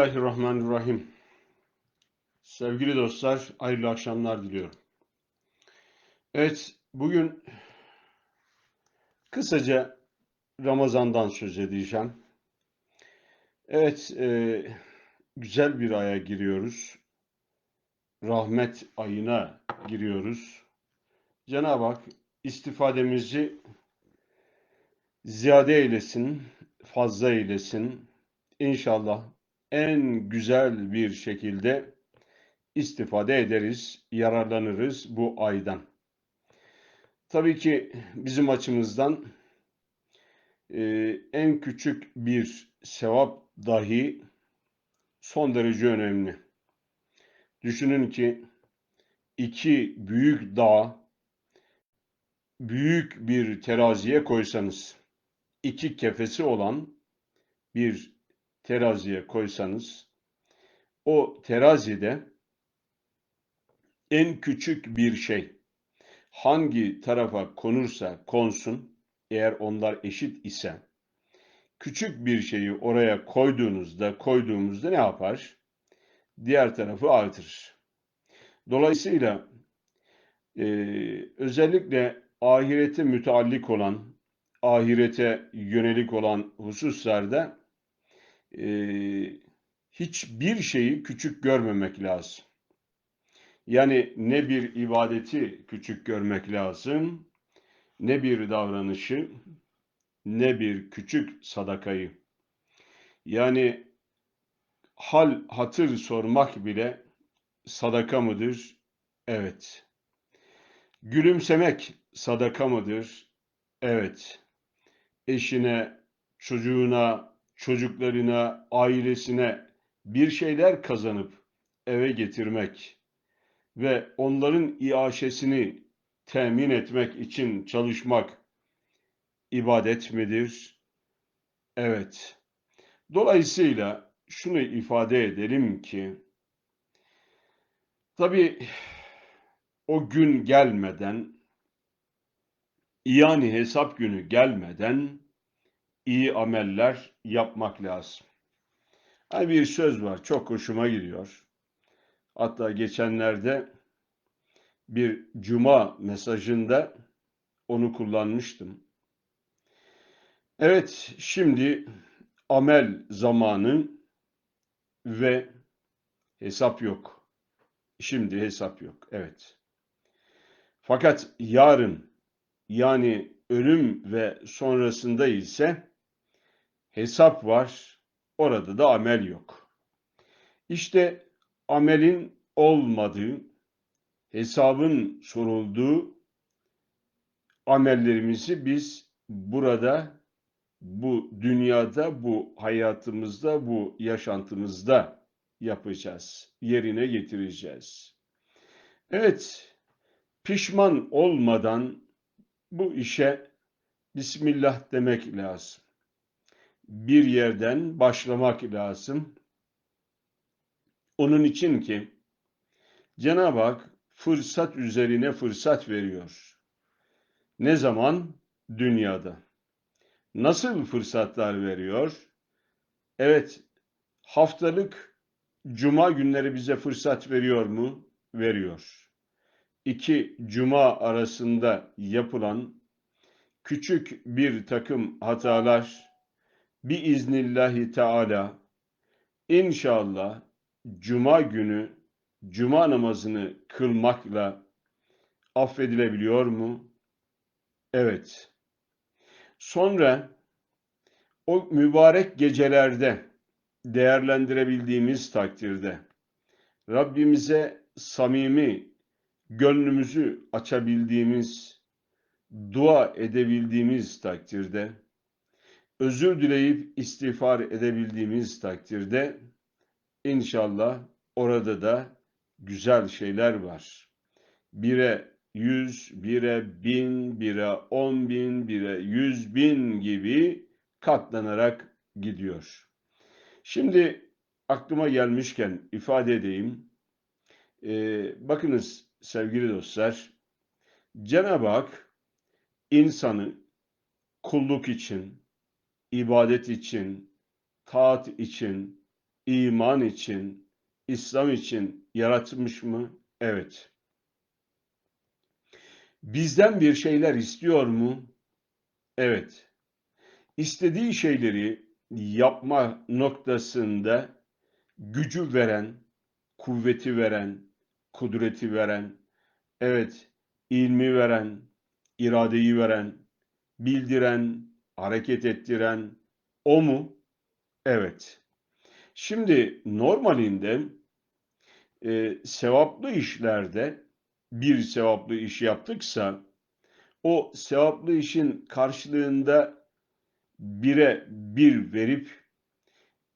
Bismillahirrahmanirrahim. Sevgili dostlar, hayırlı akşamlar diliyorum. Evet, bugün kısaca Ramazan'dan söz edeceğim. Evet, e, güzel bir aya giriyoruz. Rahmet ayına giriyoruz. Cenab-ı Hak istifademizi ziyade eylesin, fazla eylesin. İnşallah en güzel bir şekilde istifade ederiz, yararlanırız bu aydan. Tabii ki bizim açımızdan e, en küçük bir sevap dahi son derece önemli. Düşünün ki iki büyük dağ büyük bir teraziye koysanız, iki kefesi olan bir teraziye koysanız, o terazide en küçük bir şey hangi tarafa konursa konsun, eğer onlar eşit ise, küçük bir şeyi oraya koyduğunuzda, koyduğumuzda ne yapar? Diğer tarafı artırır. Dolayısıyla e, özellikle ahirete müteallik olan, ahirete yönelik olan hususlarda e, hiçbir şeyi küçük görmemek lazım. Yani ne bir ibadeti küçük görmek lazım, ne bir davranışı, ne bir küçük sadakayı. Yani hal hatır sormak bile sadaka mıdır? Evet. Gülümsemek sadaka mıdır? Evet. Eşine, çocuğuna, çocuklarına, ailesine bir şeyler kazanıp eve getirmek ve onların iaşesini temin etmek için çalışmak ibadet midir? Evet. Dolayısıyla şunu ifade edelim ki tabii o gün gelmeden yani hesap günü gelmeden iyi ameller yapmak lazım. Hani bir söz var, çok hoşuma gidiyor. Hatta geçenlerde bir cuma mesajında onu kullanmıştım. Evet, şimdi amel zamanı ve hesap yok. Şimdi hesap yok, evet. Fakat yarın yani ölüm ve sonrasında ise hesap var, orada da amel yok. İşte amelin olmadığı, hesabın sorulduğu amellerimizi biz burada, bu dünyada, bu hayatımızda, bu yaşantımızda yapacağız, yerine getireceğiz. Evet, pişman olmadan bu işe Bismillah demek lazım bir yerden başlamak lazım. Onun için ki Cenab-ı Hak fırsat üzerine fırsat veriyor. Ne zaman? Dünyada. Nasıl fırsatlar veriyor? Evet, haftalık cuma günleri bize fırsat veriyor mu? Veriyor. İki cuma arasında yapılan küçük bir takım hatalar, biiznillahi teala inşallah cuma günü cuma namazını kılmakla affedilebiliyor mu? Evet. Sonra o mübarek gecelerde değerlendirebildiğimiz takdirde Rabbimize samimi gönlümüzü açabildiğimiz, dua edebildiğimiz takdirde özür dileyip istiğfar edebildiğimiz takdirde inşallah orada da güzel şeyler var. Bire yüz, bire bin, bire on bin, bire yüz bin gibi katlanarak gidiyor. Şimdi aklıma gelmişken ifade edeyim. Ee, bakınız sevgili dostlar, Cenab-ı Hak insanı kulluk için, ibadet için, taat için, iman için, İslam için yaratmış mı? Evet. Bizden bir şeyler istiyor mu? Evet. İstediği şeyleri yapma noktasında gücü veren, kuvveti veren, kudreti veren, evet, ilmi veren, iradeyi veren, bildiren, hareket ettiren o mu? Evet. Şimdi normalinde e, sevaplı işlerde bir sevaplı iş yaptıksa o sevaplı işin karşılığında bire bir verip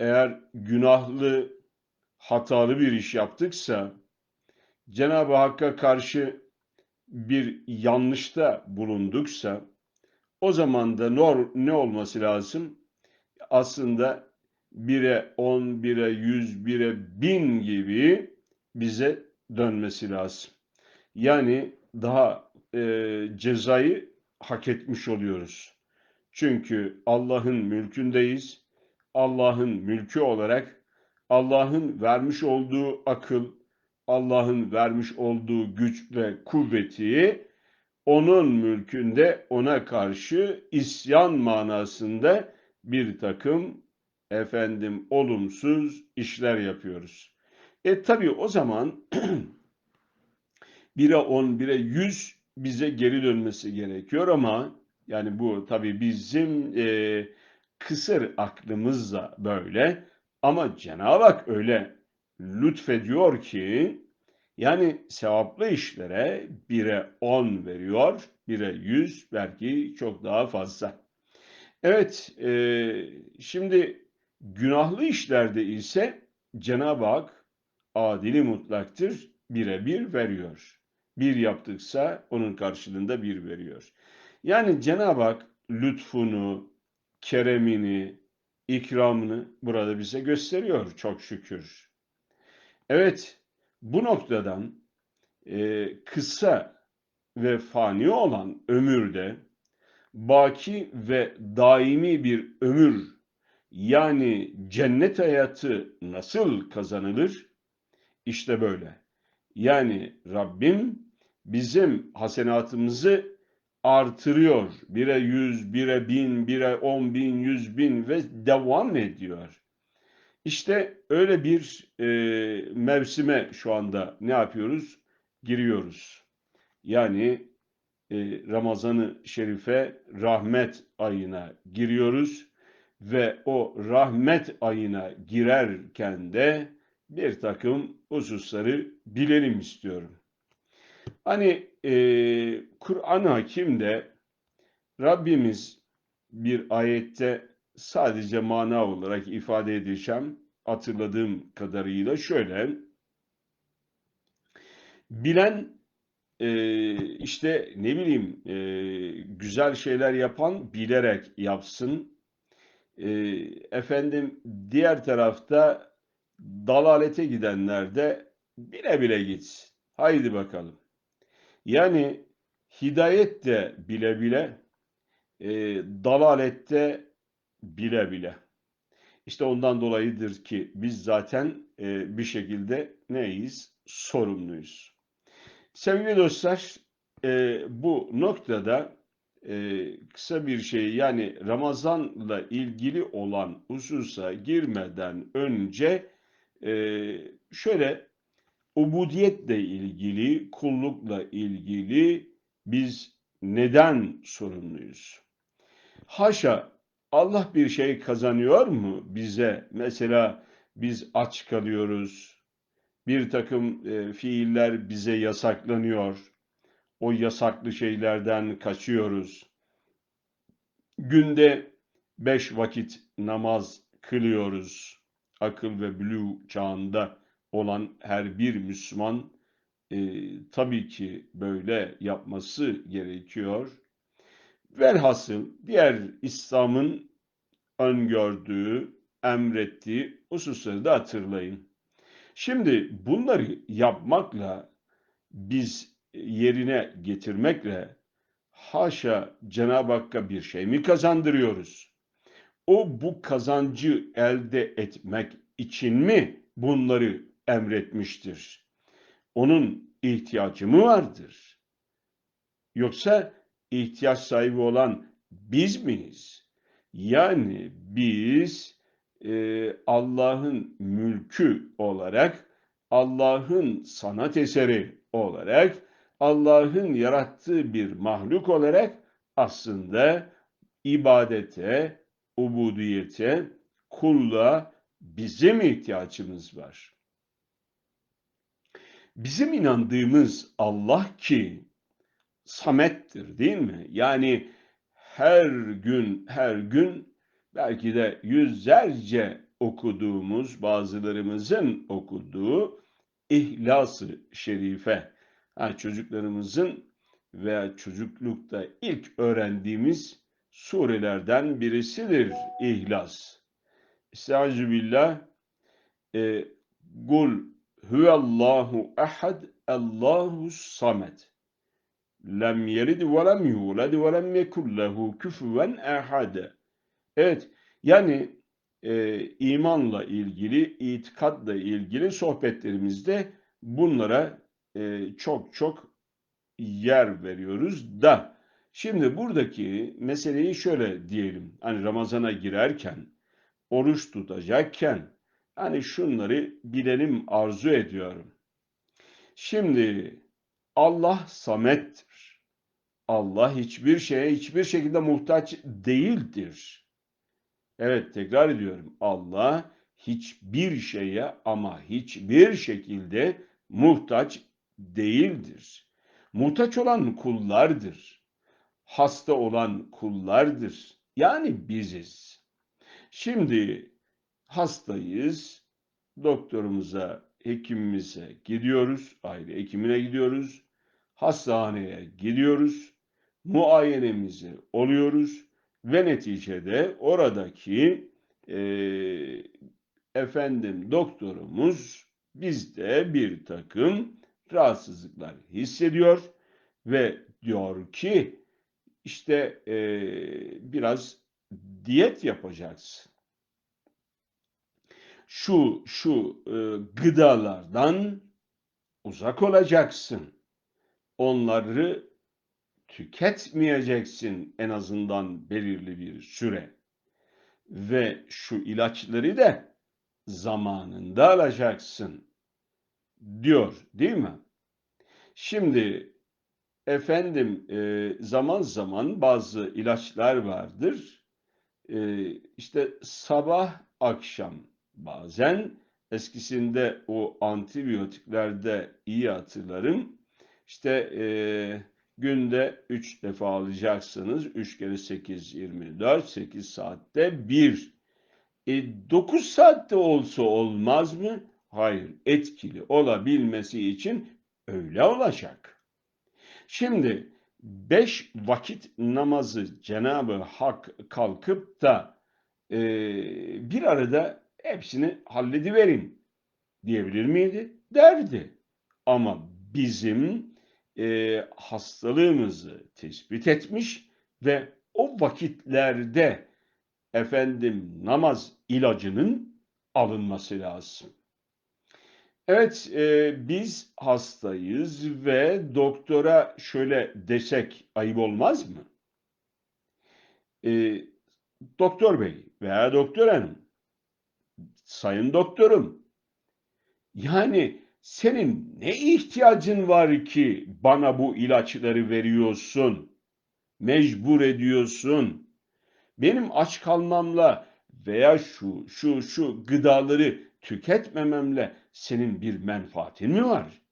eğer günahlı, hatalı bir iş yaptıksa Cenab-ı Hakk'a karşı bir yanlışta bulunduksa o zaman da ne olması lazım? Aslında 1'e 10, 1'e 100, 1'e 1000 gibi bize dönmesi lazım. Yani daha e, cezayı hak etmiş oluyoruz. Çünkü Allah'ın mülkündeyiz. Allah'ın mülkü olarak Allah'ın vermiş olduğu akıl, Allah'ın vermiş olduğu güç ve kuvveti onun mülkünde ona karşı isyan manasında bir takım efendim olumsuz işler yapıyoruz. E tabi o zaman 1'e 10, 1'e 100 bize geri dönmesi gerekiyor ama yani bu tabi bizim e, kısır aklımızla böyle ama Cenab-ı Hak öyle lütfediyor ki yani sevaplı işlere 1'e 10 veriyor, 1'e 100 belki çok daha fazla. Evet, e, şimdi günahlı işlerde ise Cenab-ı Hak adili mutlaktır, bire bir veriyor. Bir yaptıksa onun karşılığında bir veriyor. Yani Cenab-ı Hak lütfunu, keremini, ikramını burada bize gösteriyor çok şükür. Evet, bu noktadan e, kısa ve fani olan ömürde baki ve daimi bir ömür yani cennet hayatı nasıl kazanılır? İşte böyle. Yani Rabbim bizim hasenatımızı artırıyor. Bire yüz, bire bin, bire on bin, yüz bin ve devam ediyor. İşte öyle bir e, mevsime şu anda ne yapıyoruz? Giriyoruz. Yani e, Ramazan-ı Şerife rahmet ayına giriyoruz ve o rahmet ayına girerken de bir takım hususları bilelim istiyorum. Hani e, Kur'an-ı Hakim'de Rabbimiz bir ayette sadece mana olarak ifade edeceğim. Hatırladığım kadarıyla şöyle. Bilen e, işte ne bileyim e, güzel şeyler yapan bilerek yapsın. E, efendim diğer tarafta dalalete gidenler de bile bile gitsin. Haydi bakalım. Yani hidayet de bile bile, e, dalalette bile bile. İşte ondan dolayıdır ki biz zaten e, bir şekilde neyiz? Sorumluyuz. Sevgili dostlar, e, bu noktada e, kısa bir şey yani Ramazan'la ilgili olan hususa girmeden önce e, şöyle ubudiyetle ilgili, kullukla ilgili biz neden sorumluyuz? Haşa Allah bir şey kazanıyor mu bize? Mesela biz aç kalıyoruz. Bir takım e, fiiller bize yasaklanıyor. O yasaklı şeylerden kaçıyoruz. Günde beş vakit namaz kılıyoruz. Akıl ve bülü çağında olan her bir Müslüman e, tabii ki böyle yapması gerekiyor. Velhasıl diğer İslam'ın öngördüğü, emrettiği hususları da hatırlayın. Şimdi bunları yapmakla biz yerine getirmekle haşa Cenab-ı Hakk'a bir şey mi kazandırıyoruz? O bu kazancı elde etmek için mi bunları emretmiştir? Onun ihtiyacı mı vardır? Yoksa ihtiyaç sahibi olan biz miyiz? Yani biz e, Allah'ın mülkü olarak, Allah'ın sanat eseri olarak, Allah'ın yarattığı bir mahluk olarak aslında ibadete, ubudiyete, kulluğa bizim ihtiyacımız var. Bizim inandığımız Allah ki samettir değil mi? Yani her gün her gün belki de yüzlerce okuduğumuz bazılarımızın okuduğu İhlas-ı Şerife. Ha, çocuklarımızın veya çocuklukta ilk öğrendiğimiz surelerden birisidir İhlas. Estaizu billah e, Kul huvallahu ehad Allahu samet lem yelid ve lem yulad ve lem yekun lehu küfüven ehad. Evet, yani e, imanla ilgili, itikadla ilgili sohbetlerimizde bunlara e, çok çok yer veriyoruz da şimdi buradaki meseleyi şöyle diyelim. Hani Ramazan'a girerken, oruç tutacakken hani şunları bilelim arzu ediyorum. Şimdi Allah samettir. Allah hiçbir şeye hiçbir şekilde muhtaç değildir. Evet tekrar ediyorum. Allah hiçbir şeye ama hiçbir şekilde muhtaç değildir. Muhtaç olan kullardır. Hasta olan kullardır. Yani biziz. Şimdi hastayız. Doktorumuza, hekimimize gidiyoruz. Aile hekimine gidiyoruz. Hastaneye gidiyoruz. Muayenemizi oluyoruz ve neticede oradaki e, efendim doktorumuz bizde bir takım rahatsızlıklar hissediyor ve diyor ki işte e, biraz diyet yapacaksın. Şu şu e, gıdalardan uzak olacaksın. Onları tüketmeyeceksin en azından belirli bir süre. Ve şu ilaçları da zamanında alacaksın diyor değil mi? Şimdi efendim e, zaman zaman bazı ilaçlar vardır. E, işte sabah akşam bazen eskisinde o antibiyotiklerde iyi hatırlarım. İşte e, Günde 3 defa alacaksınız. 3 kere 8, 24. 8 saatte 1. E, 9 saatte olsa olmaz mı? Hayır. Etkili olabilmesi için öyle olacak. Şimdi 5 vakit namazı Cenab-ı Hak kalkıp da e, bir arada hepsini hallediverin diyebilir miydi? Derdi. Ama bizim e, hastalığımızı tespit etmiş ve o vakitlerde efendim namaz ilacının alınması lazım. Evet, e, biz hastayız ve doktora şöyle desek ayıp olmaz mı? E, doktor bey veya doktor hanım, sayın doktorum, yani senin ne ihtiyacın var ki bana bu ilaçları veriyorsun? Mecbur ediyorsun. Benim aç kalmamla veya şu şu şu gıdaları tüketmememle senin bir menfaatin mi var?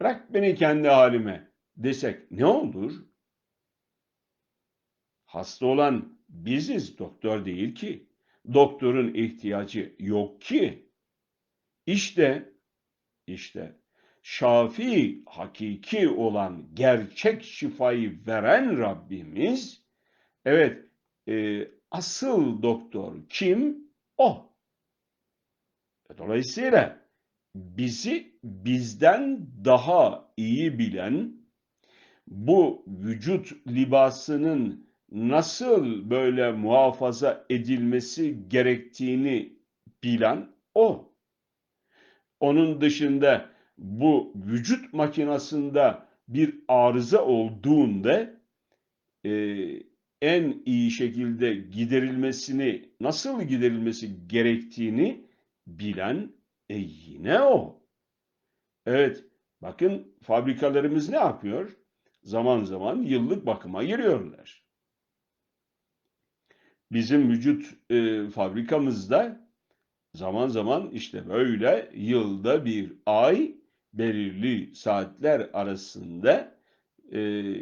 Bırak beni kendi halime desek ne olur? Hasta olan biziz, doktor değil ki. Doktorun ihtiyacı yok ki. İşte işte şafi hakiki olan gerçek şifayı veren Rabbimiz evet e, asıl doktor kim? O. Dolayısıyla bizi bizden daha iyi bilen bu vücut libasının nasıl böyle muhafaza edilmesi gerektiğini bilen o. Onun dışında bu vücut makinasında bir arıza olduğunda e, en iyi şekilde giderilmesini, nasıl giderilmesi gerektiğini bilen e yine o. Evet, bakın fabrikalarımız ne yapıyor? Zaman zaman yıllık bakıma giriyorlar. Bizim vücut e, fabrikamızda zaman zaman işte böyle yılda bir ay belirli saatler arasında e,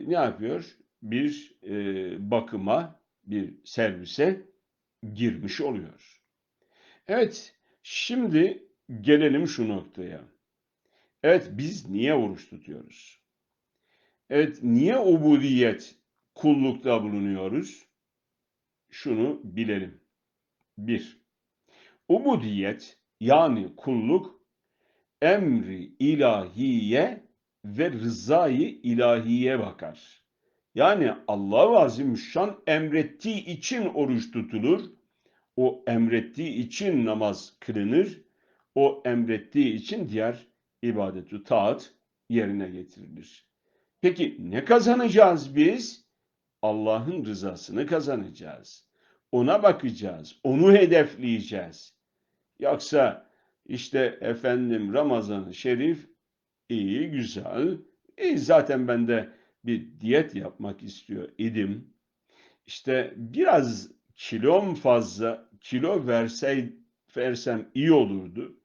ne yapıyor? Bir e, bakıma, bir servise girmiş oluyor. Evet, şimdi gelelim şu noktaya. Evet, biz niye oruç tutuyoruz? Evet, niye ubudiyet, kullukta bulunuyoruz? Şunu bilelim. Bir, ubudiyet yani kulluk emri ilahiye ve rızayı ilahiye bakar. Yani Allah-u Azimüşşan emrettiği için oruç tutulur, o emrettiği için namaz kılınır, o emrettiği için diğer ibadetü taat yerine getirilir. Peki ne kazanacağız biz? Allah'ın rızasını kazanacağız. Ona bakacağız, onu hedefleyeceğiz. Yoksa işte efendim Ramazan-ı Şerif iyi, güzel. E, zaten ben de bir diyet yapmak istiyor idim. İşte biraz kilom fazla, kilo versey, versem iyi olurdu.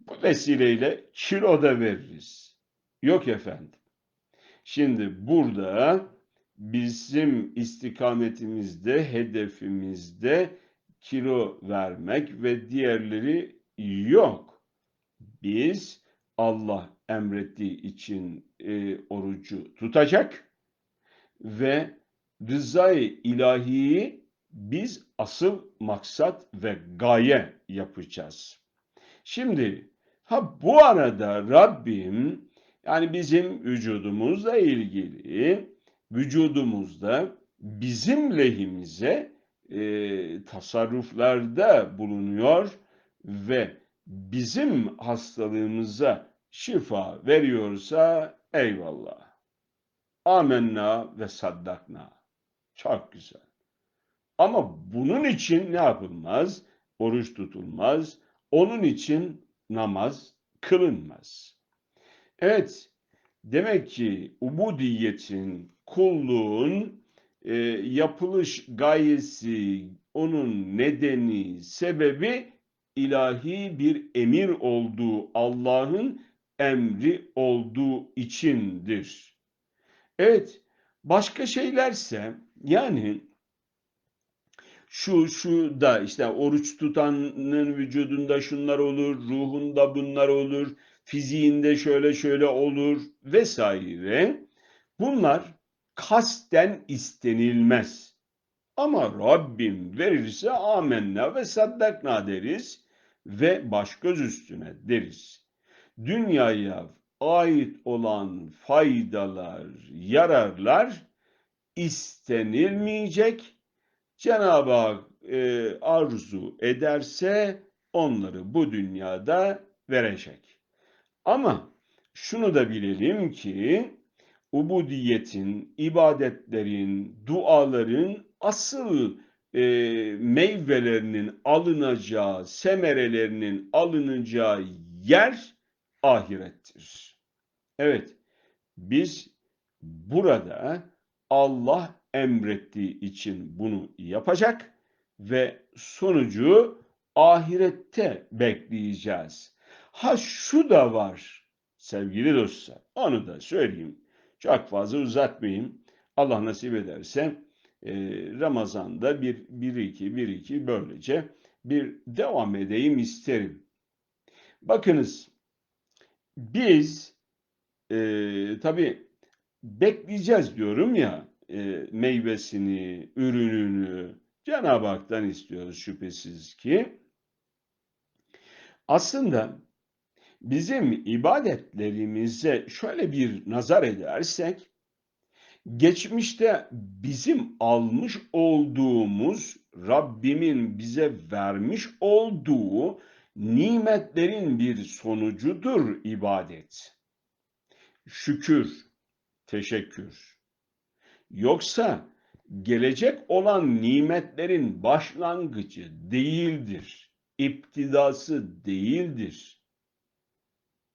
Bu vesileyle kilo da veririz. Yok efendim. Şimdi burada bizim istikametimizde, hedefimizde kilo vermek ve diğerleri yok. Biz Allah emrettiği için e, orucu tutacak ve rızayı ilahiyi biz asıl maksat ve gaye yapacağız. Şimdi ha bu arada Rabbim yani bizim vücudumuzla ilgili vücudumuzda bizim lehimize e, tasarruflarda bulunuyor ve bizim hastalığımıza şifa veriyorsa eyvallah. Amenna ve saddakna. Çok güzel. Ama bunun için ne yapılmaz? Oruç tutulmaz. Onun için namaz kılınmaz. Evet, demek ki ubudiyetin, kulluğun e, yapılış gayesi, onun nedeni, sebebi ilahi bir emir olduğu, Allah'ın emri olduğu içindir. Evet, başka şeylerse yani şu şu da işte oruç tutanın vücudunda şunlar olur, ruhunda bunlar olur, fiziğinde şöyle şöyle olur vesaire. Bunlar kasten istenilmez. Ama Rabbim verirse amenna ve saddakna deriz ve baş göz üstüne deriz. Dünyaya ait olan faydalar, yararlar istenilmeyecek. Cenab-ı Hak e, arzu ederse onları bu dünyada verecek. Ama şunu da bilelim ki ubudiyetin, ibadetlerin, duaların asıl e, meyvelerinin alınacağı, semerelerinin alınacağı yer ahirettir. Evet, biz burada Allah emrettiği için bunu yapacak ve sonucu ahirette bekleyeceğiz. Ha şu da var sevgili dostlar, onu da söyleyeyim. Çok fazla uzatmayayım. Allah nasip ederse e, Ramazan'da bir, bir iki, bir iki böylece bir devam edeyim isterim. Bakınız biz e, tabii bekleyeceğiz diyorum ya e, meyvesini, ürününü Cenab-ı Hak'tan istiyoruz şüphesiz ki. Aslında bizim ibadetlerimize şöyle bir nazar edersek, geçmişte bizim almış olduğumuz, Rabbimin bize vermiş olduğu nimetlerin bir sonucudur ibadet. Şükür, teşekkür. Yoksa gelecek olan nimetlerin başlangıcı değildir. İptidası değildir.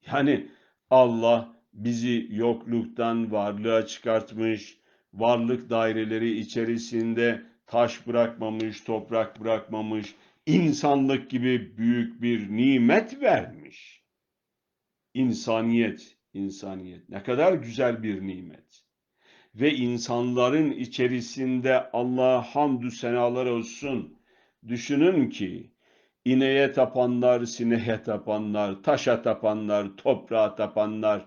Yani Allah bizi yokluktan varlığa çıkartmış, varlık daireleri içerisinde taş bırakmamış, toprak bırakmamış, insanlık gibi büyük bir nimet vermiş. İnsaniyet, insaniyet ne kadar güzel bir nimet. Ve insanların içerisinde Allah'a hamdü senalar olsun. Düşünün ki ineğe tapanlar, sineğe tapanlar, taşa tapanlar, toprağa tapanlar,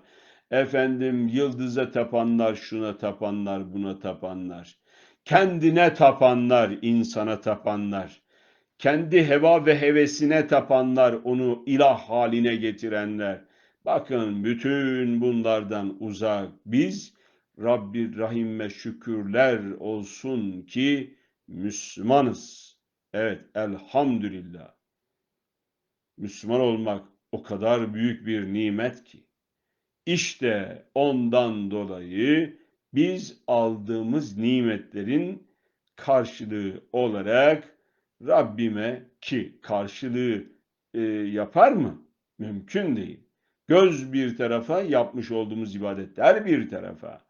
efendim yıldıza tapanlar, şuna tapanlar, buna tapanlar, kendine tapanlar, insana tapanlar, kendi heva ve hevesine tapanlar, onu ilah haline getirenler. Bakın bütün bunlardan uzak biz Rabbi Rahim'e şükürler olsun ki Müslümanız. Evet elhamdülillah. Müslüman olmak o kadar büyük bir nimet ki. İşte ondan dolayı biz aldığımız nimetlerin karşılığı olarak Rabbime ki karşılığı e, yapar mı? Mümkün değil. Göz bir tarafa, yapmış olduğumuz ibadetler bir tarafa.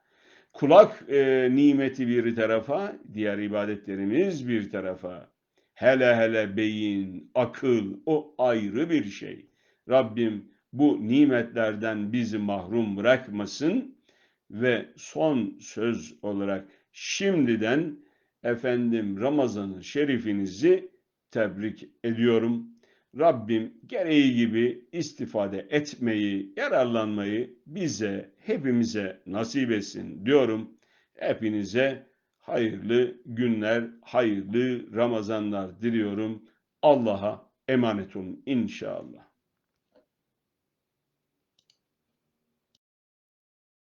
Kulak e, nimeti bir tarafa, diğer ibadetlerimiz bir tarafa. Hele hele beyin, akıl o ayrı bir şey. Rabbim bu nimetlerden bizi mahrum bırakmasın ve son söz olarak şimdiden efendim Ramazan-ı Şerifinizi tebrik ediyorum. Rabbim gereği gibi istifade etmeyi, yararlanmayı bize, hepimize nasip etsin diyorum. Hepinize hayırlı günler, hayırlı Ramazanlar diliyorum. Allah'a emanet olun inşallah.